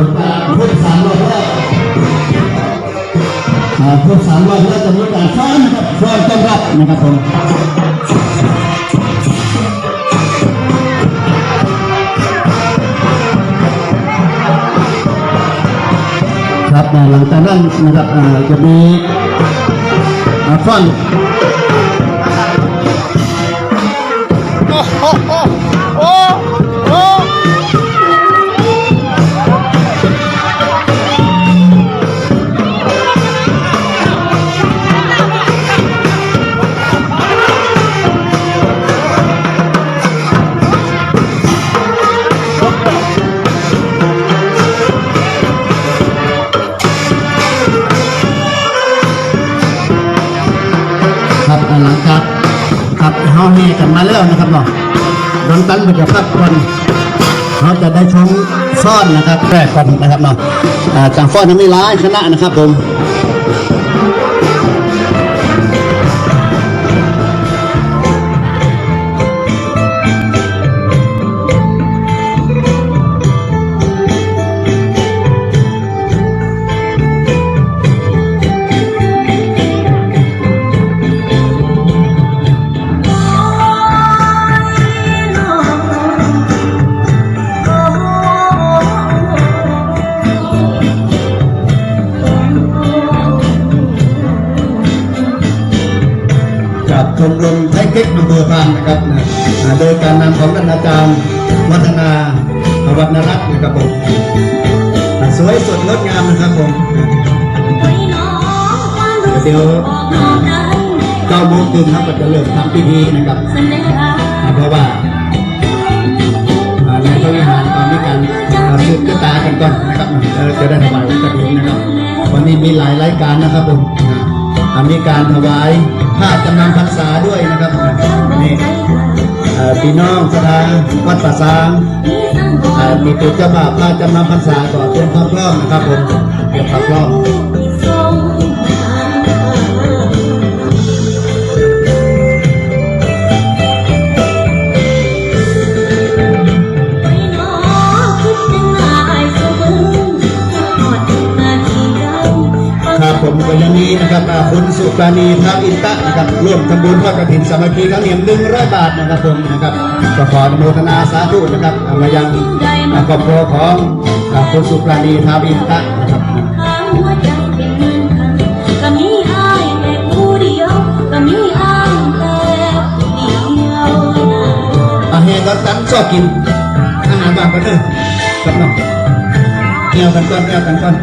ครับผมการพูดสามรอบแรกอ่าพูดสามรอบแรกจะมีการฟ้อนครับฟ้อนต้อนรับนะครับผมครับหลังจากนั้นนะครับจะมีฟ้อน มีกันมาแล้วนะครับเนาะดนตันไปกับครับคนเขาจะได้ชมซ่อนนะครับแรกก่อนนะครับเนาะอ่าจากฟ้อนยังไม่ร้ายคณะนะครับผม ชมรมไทยเก๊กอำเภอพานนะครับนะโดยการนำของท่านอาจารย์วัฒนาวัฒนรัตน์นะครับผมสวยสดงดงามนะครับผมเดี๋ยวเก้าโมงครึ่งครับจะเริ่มทำพิธีนะครับเพราะว่าอ่าในพระวิหารตอนนี้การอ่าสืบชะตากันก่อนนะครับจะได้ถวายพระกฐินนะครับ วันนี้มีหลายรายการนะครับผม มีการถวายผ้าจำนำพรรษาด้วยนะครับนี่พี่น้องสถานวัดป่าซางมีตัวเจ้าบ่าวผ้าจำนำพรรษาก่อนเตรียมความพร้อมนะครับผมเตรียมความพร้อม ก็ยังมีนะครับอ่าคุณสุปราณีทัพอินตะนะครับร่วมทำบุญทอดกฐินสามัคคีครั้งนี้หนึ่งร้อยบาทนะครับผมนะครับก็ขออนุโมทนาสาธุนะครับเอามายังอ่าครอบครัวของอ่าคุณสุปราณีทัพอินตะนะครับก็มีอ้ายแต่ผู้เดียวก็มีอ้ายแต่ผู้เดียวนะอาเฮก็ตันชอบกินอาหารบางประเทศครับน้องเกี่ยวกันก่อนเกี่ยวกันก่อน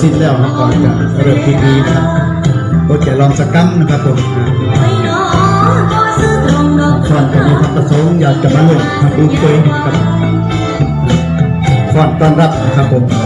สิ้นแล้วนะก่อนจะเริ่มพิธีนะครับก็จะลองสักกั้งนะครับผมก่อนจะมีพระประสงค์อยากจะมาลงทำบุญตัวเองครับก่อนต้อนรับนะครับผม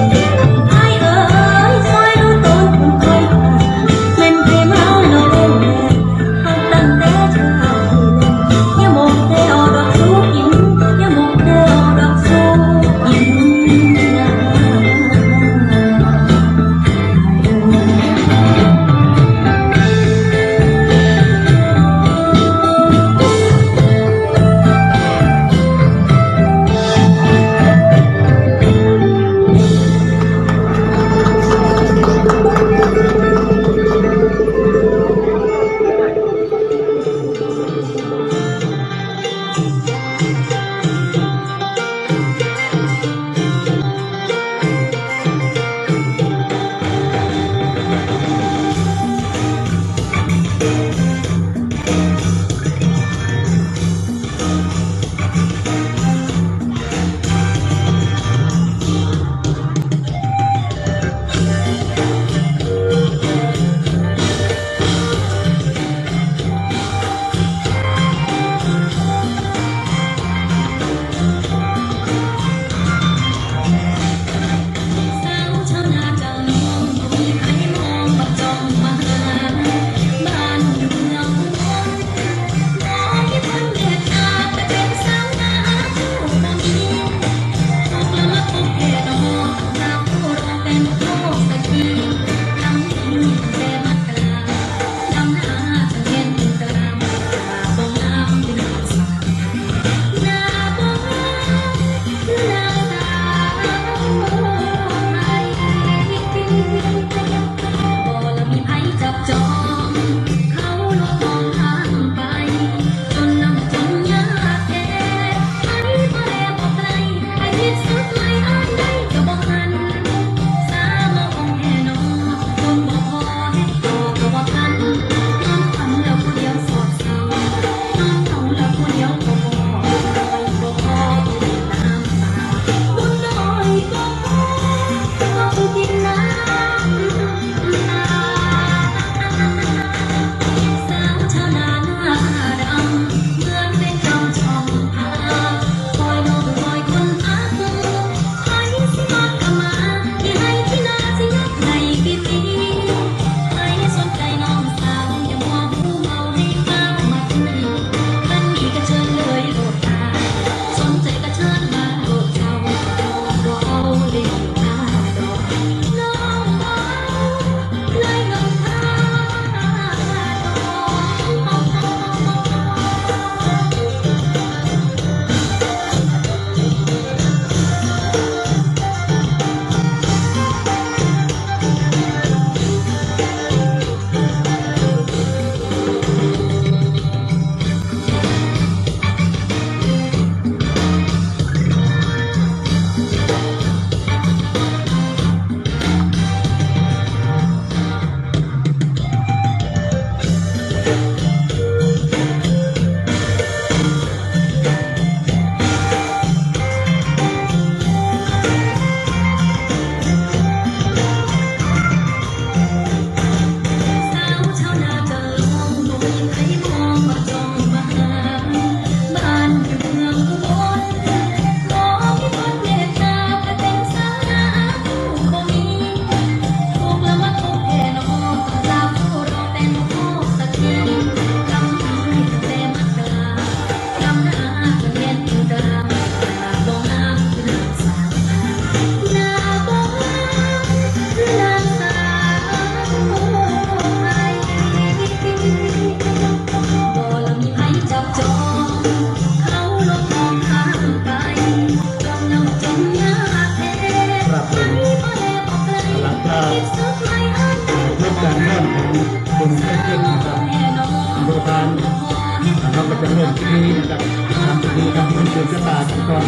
เราก็จะเริ่มที่นี่นะครับทำที่นี่ทำเพื่เชิงตากันก่อน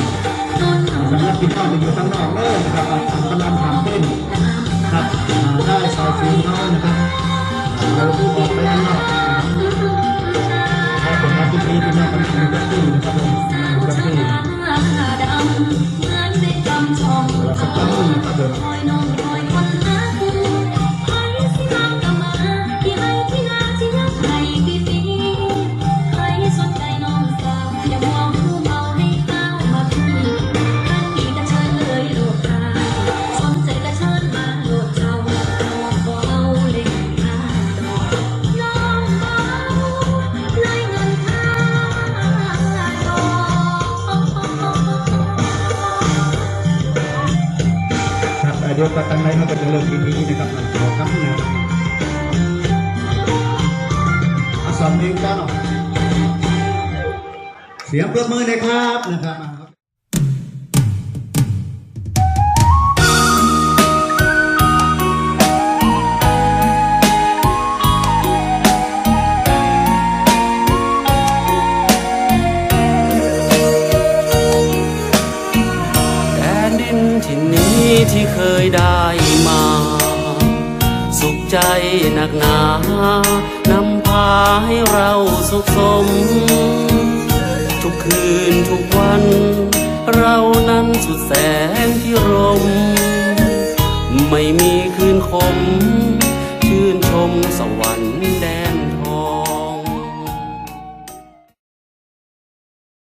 แล้วพี่น้องไปอยู่ข้างนอกเลยนครับอาพลังทำเต้นครับได้ชาวฟิลน้อยนะครับเราออกไปข้างนอก เสียงปรบมือนะครับนะครับที่เคยได้มา สุขใจหนักหนานำพาให้เราสุขสม ทุกคืนทุกวัน เรานั้นสุดแสงที่รม ไม่มีคืนคม ชื่นชมสวรรค์แดง